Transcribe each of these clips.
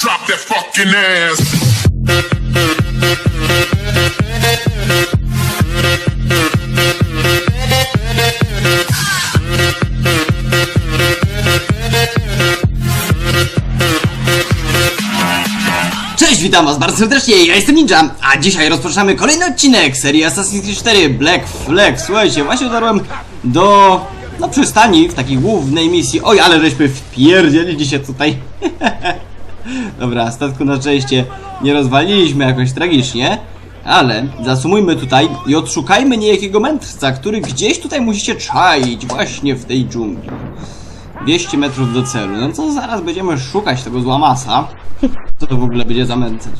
Drop that fucking ass. Cześć, witam was bardzo serdecznie, ja jestem Ninja, a dzisiaj rozpoczynamy kolejny odcinek serii Assassin's Creed 4 Black Flag. Słuchajcie, właśnie dotarłem do, no przystani w takiej głównej misji. Oj, ale żeśmy wpierdzielili się tutaj. Dobra, statku na szczęście nie rozwaliliśmy jakoś tragicznie, ale zasumujmy tutaj i odszukajmy niejakiego mędrca, który gdzieś tutaj musicie czaić właśnie w tej dżungli. 200 metrów do celu. No to zaraz będziemy szukać tego złamasa. Co to w ogóle będzie zamęcać?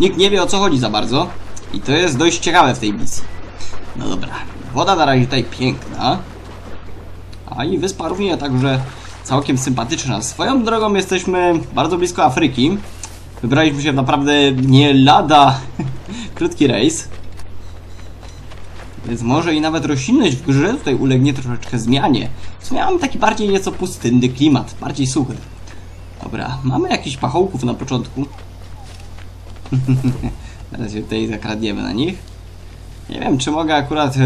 Nikt nie wie o co chodzi za bardzo. I to jest dość ciekawe w tej misji. No dobra. Woda na razie tutaj piękna. A i wyspa równie także całkiem sympatyczna. Swoją drogą jesteśmy bardzo blisko Afryki. Wybraliśmy się w naprawdę nie lada krótki rejs. Więc może i nawet roślinność w grze tutaj ulegnie troszeczkę zmianie. W sumie mam taki bardziej nieco pustynny klimat, bardziej suchy. Dobra, mamy jakichś pachołków na początku. Teraz się tutaj zakradniemy na nich. Nie wiem, czy mogę akurat e,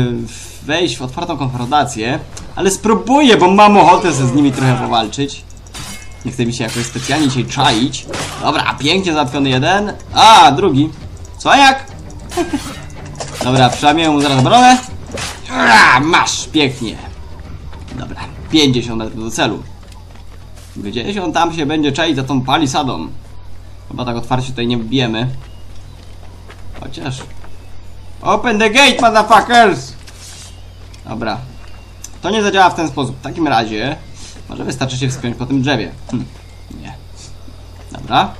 wejść w otwartą konfrontację, ale spróbuję, bo mam ochotę ze z nimi trochę powalczyć. Nie chce mi się jakoś specjalnie dzisiaj czaić. Dobra, pięknie załatwiony jeden. A, drugi. Co jak? Dobra, przynajmniej mu zaraz obronę. A, masz, pięknie. Dobra, 50 metrów do celu. Gdzieś on tam się będzie czaić za tą palisadą. Chyba tak otwarcie tutaj nie wbijemy. Chociaż... Open the gate, motherfuckers! Dobra. To nie zadziała w ten sposób. W takim razie... Może wystarczy się wspiąć po tym drzewie. Hm. Nie. Dobra.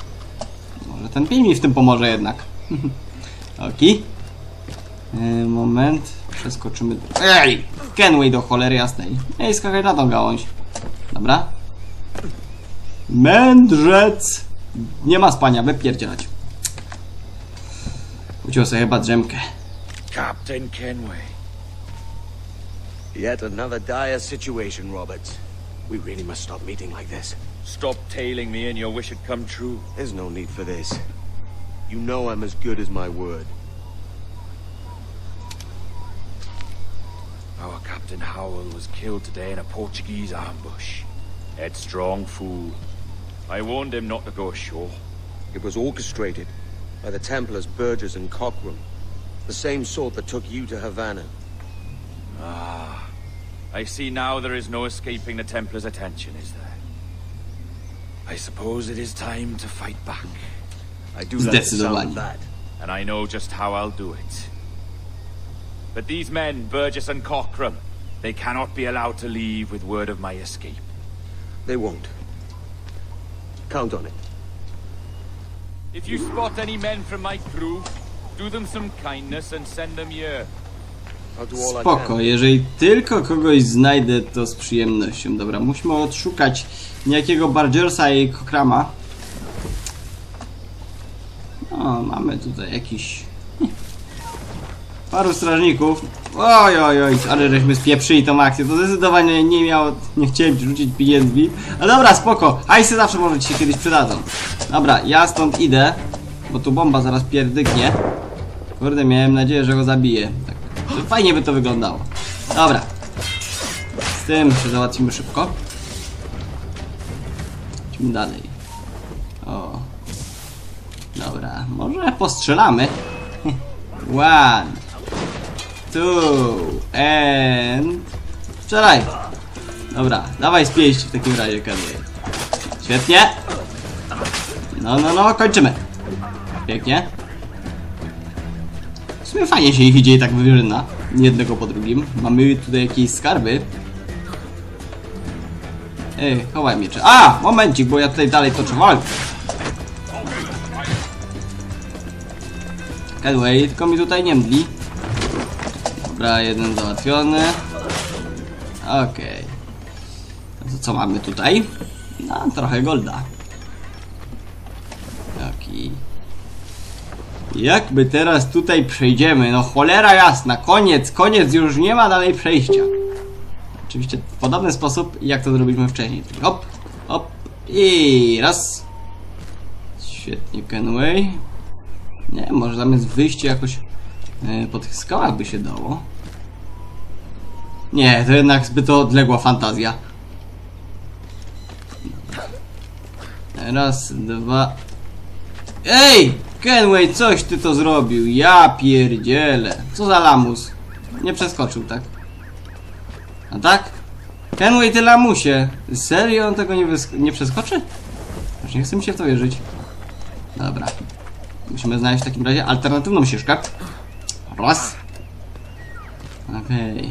Może ten pin mi w tym pomoże jednak. Oki. Yy, moment. Przeskoczymy... Ej! Kenway do cholery jasnej. Ej, skakaj na tą gałąź. Dobra. Mędrzec! Nie ma spania, wypierdzielać. Uciął sobie chyba drzemkę. Captain Kenway. Yet another dire situation, Roberts. We really must stop meeting like this. Stop tailing me and your wish had come true. There's no need for this. You know I'm as good as my word. Our Captain Howell was killed today in a Portuguese ambush. Headstrong fool. I warned him not to go ashore. It was orchestrated by the Templars Burgess and Cockrum. The same sort that took you to Havana. Ah. I see now there is no escaping the Templars' attention, is there? I suppose it is time to fight back. I do like the sound of that. And I know just how I'll do it. But these men, Burgess and Cockrum, they cannot be allowed to leave with word of my escape. They won't. Count on it. If you spot any men from my crew, do them some kindness and send them here. I'll do all I Spoko, jeżeli tylko kogoś znajdę, to z przyjemnością. Dobra, musimy odszukać niejakiego Bargersa i Kokrama. No, mamy tutaj jakiś... Paru strażników. Oj, oj, oj, ale żeśmy spieprzyli tą akcję. To zdecydowanie nie miało... Nie chciałem ci rzucić pieniędzmi. Ale dobra, spoko. Hajsy zawsze może ci się kiedyś przydadzą. Dobra, ja stąd idę. Bo tu bomba zaraz pierdyknie. Kurde, miałem nadzieję, że go zabiję. Tak. Fajnie by to wyglądało. Dobra. Z tym się załatwimy szybko. Idźmy dalej. O. Dobra, może postrzelamy. One. Two. And... Strzelaj. Dobra, dawaj z w takim razie, Kenway. Świetnie. No, no, no, kończymy. Pięknie. Sumie fajnie się ich idzie tak wyżyna. Jednego po drugim. Mamy tutaj jakieś skarby. Ej, chowaj miecze. A! Momencik, bo ja tutaj dalej toczę walkę. Kenway, tylko mi tutaj nie mdli. Dobra, jeden załatwiony. Okej. No to co mamy tutaj? No, trochę golda. Taki. Jakby teraz tutaj przejdziemy? No cholera jasna, koniec, koniec, już nie ma dalej przejścia. Oczywiście w podobny sposób, jak to zrobiliśmy wcześniej. Hop, hop i raz. Świetnie, Kenway. Nie, może zamiast wyjście jakoś e, po tych skałach by się dało. Nie, to jednak zbyt odległa fantazja. Raz, dwa... Ej! Kenway, coś ty to zrobił. Ja pierdzielę. Co za lamus. Nie przeskoczył, tak? A tak? Kenway, ty lamusie. Serio on tego nie, nie przeskoczy? Aż nie chce mi się w to wierzyć. Dobra. Musimy znaleźć w takim razie alternatywną ścieżkę. Raz. Okej.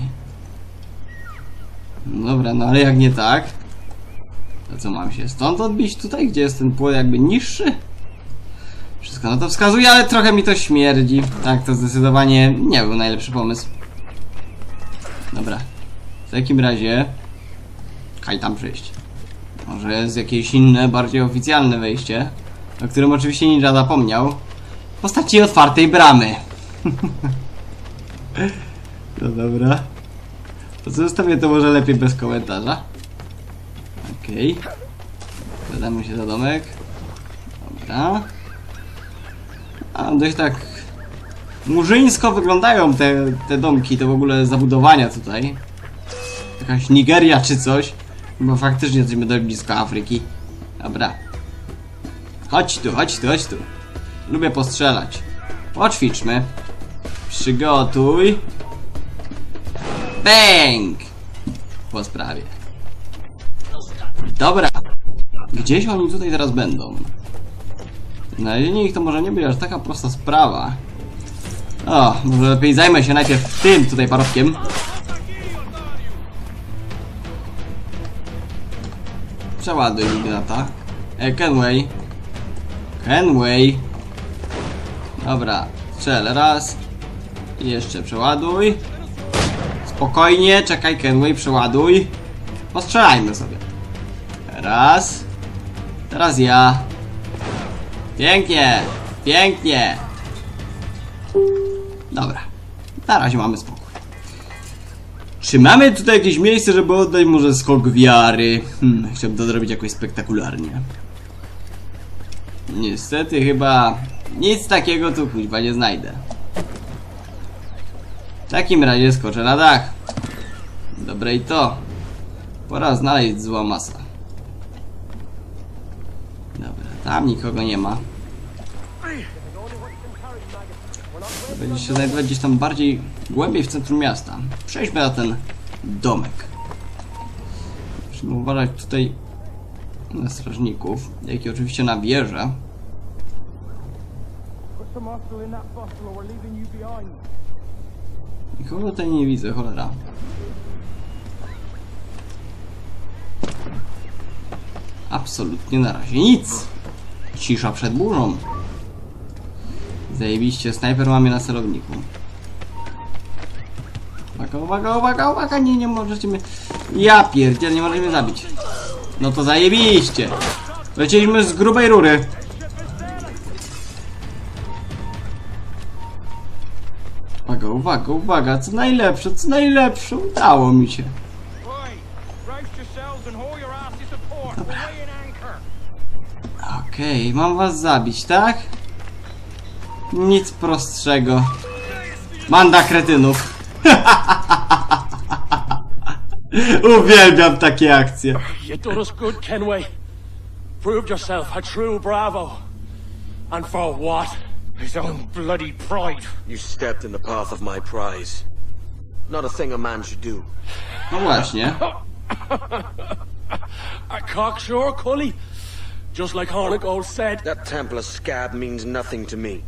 Dobra, no ale jak nie tak? To co mam się stąd odbić tutaj, gdzie jest ten płot jakby niższy? Wszystko na to wskazuje, ale trochę mi to śmierdzi. Tak, to zdecydowanie nie był najlepszy pomysł. Dobra. W takim razie... Kaj tam przyjść. Może jest jakieś inne, bardziej oficjalne wejście, o którym oczywiście Ninja zapomniał. W postaci otwartej bramy. No dobra. To zostawię to może lepiej bez komentarza. Okej. Okay. się za domek. Dobra. A dość tak murzyńsko wyglądają te, te domki, te w ogóle zabudowania tutaj. Jakaś Nigeria czy coś. Bo faktycznie jesteśmy dość blisko Afryki. Dobra. Chodź tu, chodź tu, chodź tu. Lubię postrzelać. Poćwiczmy. Przygotuj. Bang! Po sprawie. Dobra. Gdzieś oni tutaj teraz będą. Znalezienie ich to może nie być aż taka prosta sprawa. O, może lepiej zajmę się najpierw tym tutaj parowkiem. Przeładuj Mignata. E, Kenway. Kenway. Dobra, strzel raz. I jeszcze przeładuj. Spokojnie, czekaj Kenway, przeładuj. Postrzelajmy sobie. Raz. Teraz ja. Pięknie, pięknie. Dobra. Na razie mamy spokój. Czy mamy tutaj jakieś miejsce, żeby oddać może skok wiary? Hmm, chciałbym to zrobić jakoś spektakularnie. Niestety chyba nic takiego tu kuźwa nie znajdę. W takim razie skoczę na dach. Dobre i to. Pora znaleźć zła masa. Dobra, tam nikogo nie ma. Będzie się znajdować gdzieś tam bardziej głębiej w centrum miasta. Przejdźmy na ten domek. Musimy uważać tutaj na strażników, jak i oczywiście na wieżę. Nikogo tutaj nie widzę, cholera. Absolutnie na razie nic. Cisza przed burzą. Zajebiście, snajper mamy na celowniku. Uwaga, uwaga, uwaga, uwaga, nie, nie możecie mnie... Ja pierdziel, nie możecie mnie zabić. No to zajebiście. Lecieliśmy z grubej rury. Uwaga, uwaga, uwaga, co najlepsze, co najlepsze, udało mi się. Okej, mam was zabić, tak? Nic prostszego. Manda kretynów. Uwielbiam takie akcje. You done us good, Kenway. Proved yourself a true bravo. And for what? His own bloody pride. You stepped in the path of my prize. Not a thing a man should do. No właśnie. A cocksure, Cully. Just like Hornigold said. That Templar scab means nothing to me.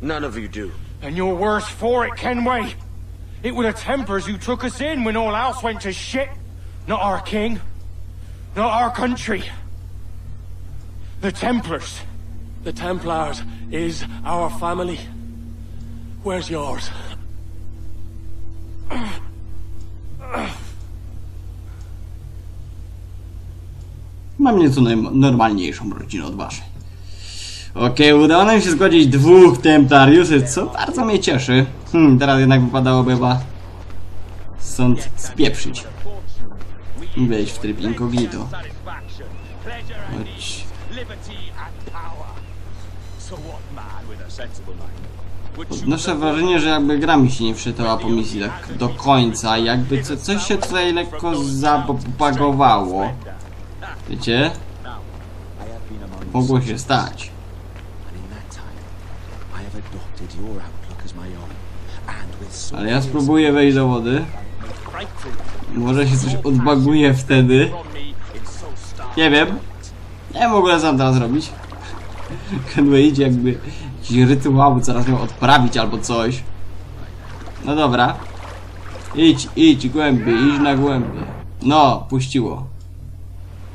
None of you do. And you're worse for it, Kenway. It were the Templars who took us in when all else went to shit. Not our king. Not our country. The Templars. The Templars is our family. Where's yours? Mam nieco normalniejszą rodzinę od waszej. Okej, udało nam się zgodzić dwóch templariuszy, co bardzo mnie cieszy. Hmm, teraz jednak wypadałoby chyba stąd spieprzyć. Wejść w tryb incognito. Chodź. Odnoszę wrażenie, że jakby gra mi się nie wczytała po misji tak do końca, jakby co, coś się tutaj lekko zabagowało. Wiecie? Mogło się stać. Ale ja spróbuję wejść do wody. Może się coś odbaguje wtedy. Nie wiem. Nie w ogóle mam teraz robić. Kenway idzie jakby jakiś rytuał zaraz miał odprawić albo coś. No dobra. Idź, idź głębiej, idź na głębiej. No, puściło.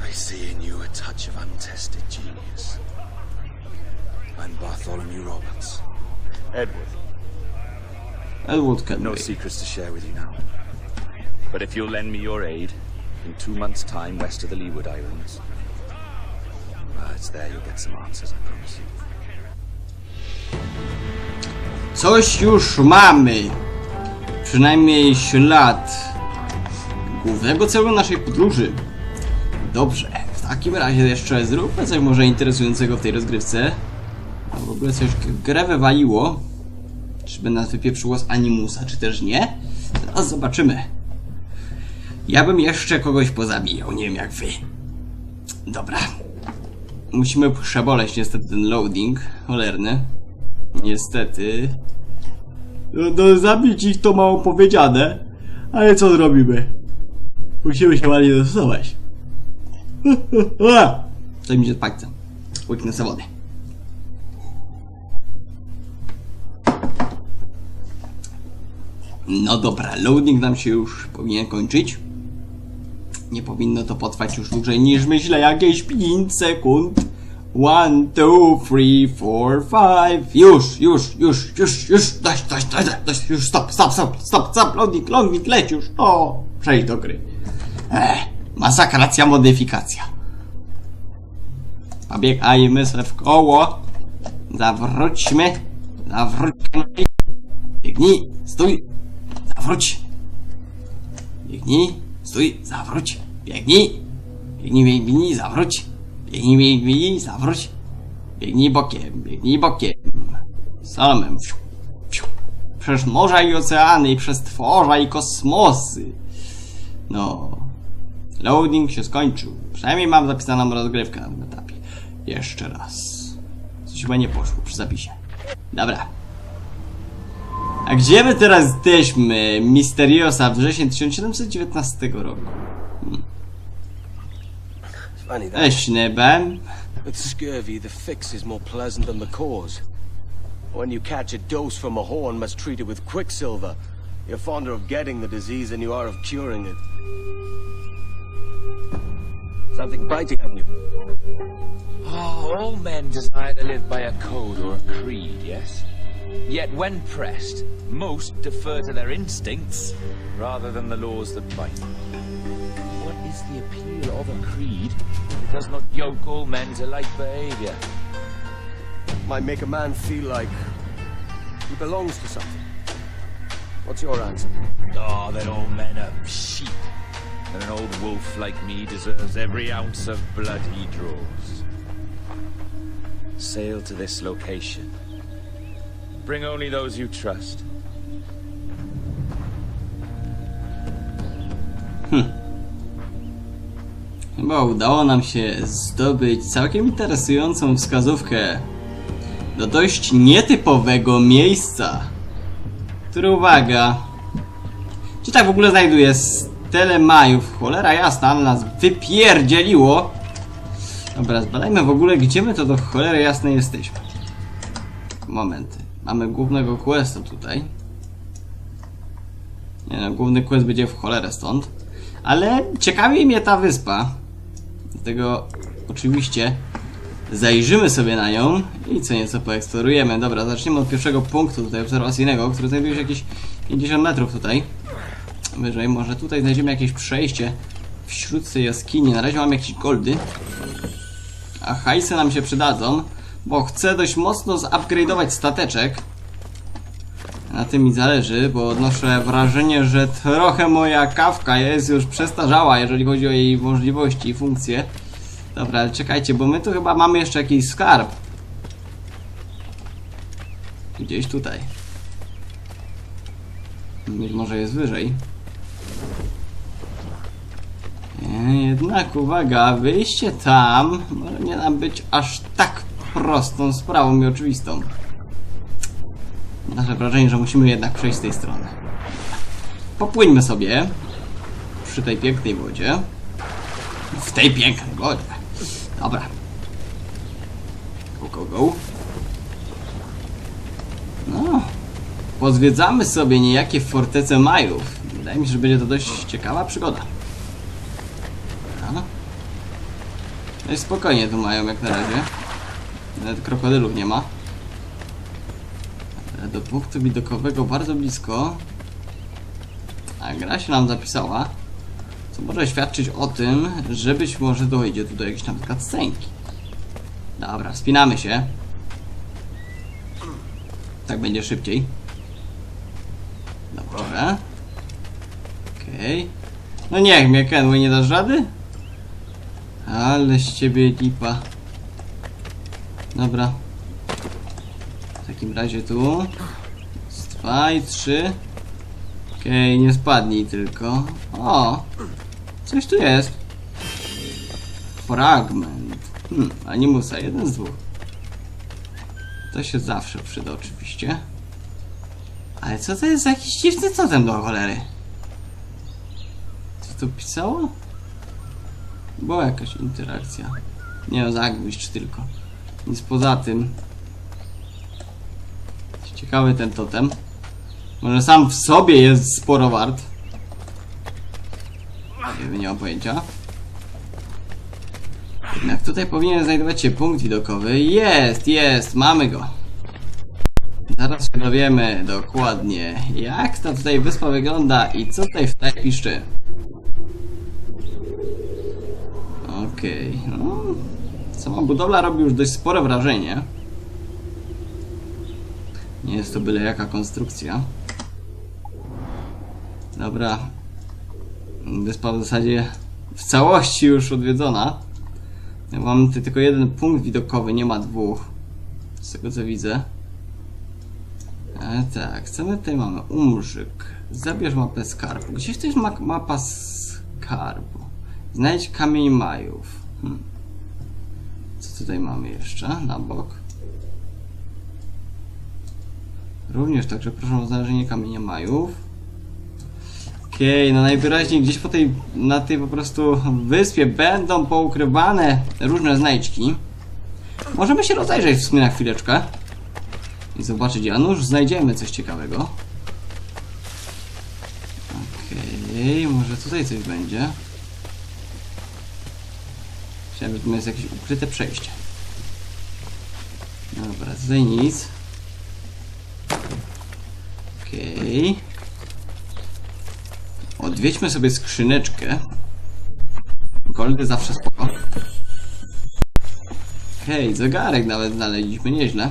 I see in you a touch of untested genius. I'm Bartholomew Roberts. Edward. Edward can No Kenway. secrets to share with you now. But if you'll lend me your aid, in two months' time west of the Leeward Islands, well, it's there you'll get some answers, I promise you. Coś już mamy. Przynajmniej ślad głównego celu naszej podróży. Dobrze, w takim razie jeszcze zróbmy coś może interesującego w tej rozgrywce. A w ogóle coś grę wywaliło. Czy by nas wypieprzyło z Animusa, czy też nie? Zaraz zobaczymy. Ja bym jeszcze kogoś pozabijał, nie wiem jak wy. Dobra. Musimy przeboleć niestety ten loading cholerny. Niestety. No, no zabić ich to mało powiedziane, ale co zrobimy? Musimy się ładnie dostosować. Co mi się z palcem. Łyknę sobie wody. No dobra, loading nam się już powinien kończyć. Nie powinno to potrwać już dłużej niż myślę jakieś 5 sekund. One, two, three, four, five. Już, już, już, już, już. Dość, dość, dość, dość, już, stop, stop, stop, stop, stop, loading, loading, leć już. O, przejdź do gry. Ech, masakracja, modyfikacja. Pobiegajmy se w koło. Zawróćmy. Zawróćmy. Biegnij, stój. Zawróć. Biegnij, stój, zawróć. Biegnij. Biegnij, biegnij, zawróć. Biegnij, biegnij, zawróć. Biegnij bokiem, biegnij bokiem. Salomem. Przez morza i oceany, i przez tworza i kosmosy. No. Loading się skończył. Przynajmniej mam zapisaną rozgrywkę na tym etapie. Jeszcze raz. Coś chyba nie poszło przy zapisie. Dobra. A gdzie my teraz jesteśmy? Misteriosa, wrzesień 1719 roku. Cześć, Nebem. With scurvy, the fix is more pleasant than the cause. When you catch a dose from a horn, must treat it with quicksilver. You're fonder of getting the disease than you are of curing it. Something biting at you. Oh, all men desire to live by a code or a creed, yes? Yet when pressed, most defer to their instincts rather than the laws that bind. What is the appeal of a creed if it does not yoke all men to like behavior? Might make a man feel like he belongs to something. What's your answer? Ah, oh, that all men are sheep. And an old wolf like me deserves every ounce of blood he draws. Sail to this location. Bring only those you trust. Chyba udało nam się zdobyć całkiem interesującą wskazówkę do dość nietypowego miejsca. Które uwaga. Czy tak w ogóle znajduje stele Majów? Cholera jasna, ale nas wypierdzieliło. Dobra, zbadajmy w ogóle, gdzie my to do cholery jasnej jesteśmy. Momenty. Mamy głównego questa tutaj. Nie no, główny quest będzie w cholerę stąd. Ale ciekawi mnie ta wyspa. Dlatego oczywiście Zajrzymy sobie na nią i co nieco poeksplorujemy. Dobra, zaczniemy od pierwszego punktu tutaj obserwacyjnego, który znajduje się jakieś 50 metrów tutaj. Wyżej, może tutaj znajdziemy jakieś przejście wśród tej jaskini. Na razie mam jakieś goldy. A hajsy nam się przydadzą, bo chcę dość mocno zupgrade'ować stateczek. Na tym mi zależy, bo odnoszę wrażenie, że trochę moja kawka jest już przestarzała, jeżeli chodzi o jej możliwości i funkcje. Dobra, czekajcie, bo my tu chyba mamy jeszcze jakiś skarb. Gdzieś tutaj. Może jest wyżej. Jednak uwaga, wyjście tam nie nam być aż tak prostą sprawą i oczywistą. Nasze wrażenie, że musimy jednak przejść z tej strony. Popłyńmy sobie przy tej pięknej wodzie. W tej pięknej wodzie. Dobra. Go, go, go. No. Pozwiedzamy sobie niejakie fortece Majów. Wydaje mi się, że będzie to dość ciekawa przygoda. Dobra. No i spokojnie tu mają jak na razie. Nawet krokodylów nie ma. Do punktu widokowego bardzo blisko. A gra się nam zapisała. Co może świadczyć o tym, że być może dojdzie tu do jakiejś na przykład scenki. Dobra, wspinamy się. Tak będzie szybciej. Dobrze. Okej. No niech mnie Kenway nie dasz rady? Ale z ciebie lipa. Dobra. W takim razie tu. Z dwa i trzy. Okej, nie spadnij tylko. O! Coś tu jest. Fragment. Hmm, animusa, jeden z dwóch. To się zawsze przyda oczywiście. Ale co to jest za jakiś dziwny totem do cholery? Co tu pisało? Była jakaś interakcja. Nie no, zagwóźdź tylko. Nic poza tym. Ciekawy ten totem. Może sam w sobie jest sporo wart. Nie nie mam pojęcia. Jednak tutaj powinien znajdować się punkt widokowy. Jest, jest, mamy go. Zaraz się dowiemy dokładnie, jak ta tutaj wyspa wygląda i co tutaj w tej piszczy. Okej, no. Sama budowla robi już dość spore wrażenie. Nie jest to byle jaka konstrukcja. Dobra. Wyspa w zasadzie w całości już odwiedzona. Ja Mam tutaj tylko jeden punkt widokowy, nie ma dwóch. Z tego co widzę. E, tak, co my tutaj mamy? Umrzyk. Zabierz mapę skarbu. Gdzieś jest ma mapa skarbu. Znajdź kamień Majów. Hmm. Co tutaj mamy jeszcze? Na bok. Również także proszę o znalezienie kamienia Majów. Okej, no najwyraźniej gdzieś po tej, na tej po prostu wyspie będą poukrywane różne znajdźki. Możemy się rozejrzeć w sumie na chwileczkę. I zobaczyć, a nuż znajdziemy coś ciekawego. Okej, może tutaj coś będzie. Myślałem, że tu jest jakieś ukryte przejście. Dobra, tutaj nic. Okej. Odwiedźmy sobie skrzyneczkę. Goldy zawsze spoko. Hej, zegarek nawet znaleźliśmy, nieźle.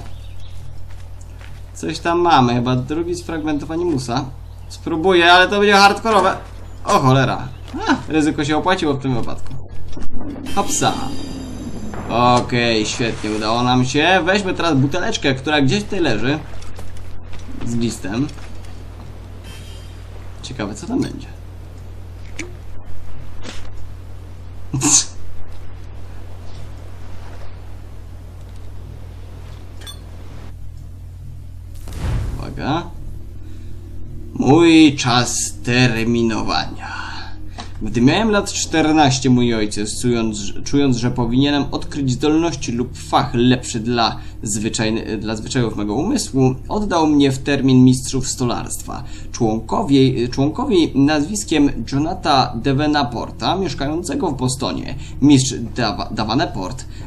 Coś tam mamy, chyba drugi sfragmentowany musa. Spróbuję, ale to będzie hardkorowe. O cholera. A, ryzyko się opłaciło w tym wypadku. Hopsa. Okej, świetnie, udało nam się. Weźmy teraz buteleczkę, która gdzieś tutaj leży. Z listem. Ciekawe, co tam będzie. Uwaga. Mój czas terminowania. Gdy miałem lat 14, mój ojciec, czując, czując, że powinienem odkryć zdolności lub fach lepszy dla, zwyczajny, dla zwyczajów mego umysłu, oddał mnie w termin mistrzów stolarstwa. Członkowie, członkowi nazwiskiem Jonata Devenaporta, mieszkającego w Bostonie, mistrz Dav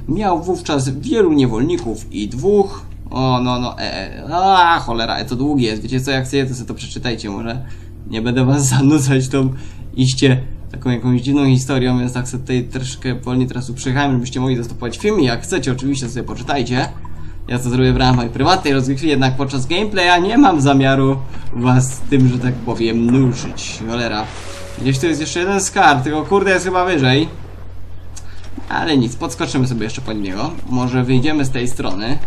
miał wówczas wielu niewolników i dwóch o, no, no, e, e, a, cholera, e, to długie jest, wiecie co, jak chcecie, to sobie to przeczytajcie, może nie będę was zanudzać tą iście taką jakąś dziwną historią, więc tak sobie tutaj troszkę wolniej teraz tu przyjechałem, żebyście mogli zastopować film i jak chcecie, oczywiście sobie poczytajcie. Ja to zrobię w ramach mojej prywatnej rozgrywki, jednak podczas gameplaya nie mam zamiaru was tym, że tak powiem, nurzyć. Cholera. Gdzieś tu jest jeszcze jeden skarb, tylko kurde jest chyba wyżej. Ale nic, podskoczymy sobie jeszcze po niego. Może wyjdziemy z tej strony.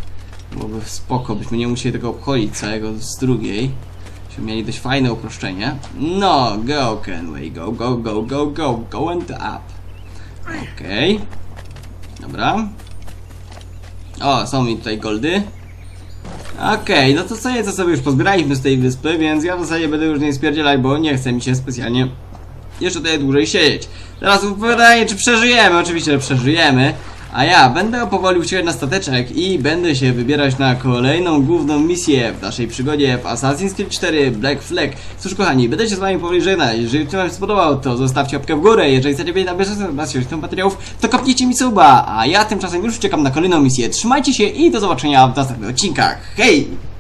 Byłoby spoko, byśmy nie musieli tego obchodzić całego z drugiej. Byśmy mieli dość fajne uproszczenie. No, go Kenway, go, go, go, go, go, go and up. Okej. Dobra. O, są mi tutaj goldy. Okej, no to co nieco sobie już pozbieraliśmy z tej wyspy, więc ja w zasadzie będę już nie spierdzielać, bo nie chce mi się specjalnie jeszcze tutaj dłużej siedzieć. Teraz pytanie, czy przeżyjemy? Oczywiście, że przeżyjemy. A ja będę powoli uciekać na stateczek i będę się wybierać na kolejną główną misję w naszej przygodzie w Assassin's Creed 4 Black Flag. Cóż kochani, będę się z wami powoli żegnać. Jeżeli film wam się spodobał, to zostawcie łapkę w górę. Jeżeli chcecie wiedzieć na bieżąco informacji tym materiałów, to kopnijcie mi suba. A ja tymczasem już czekam na kolejną misję. Trzymajcie się i do zobaczenia w następnych odcinkach. Hej!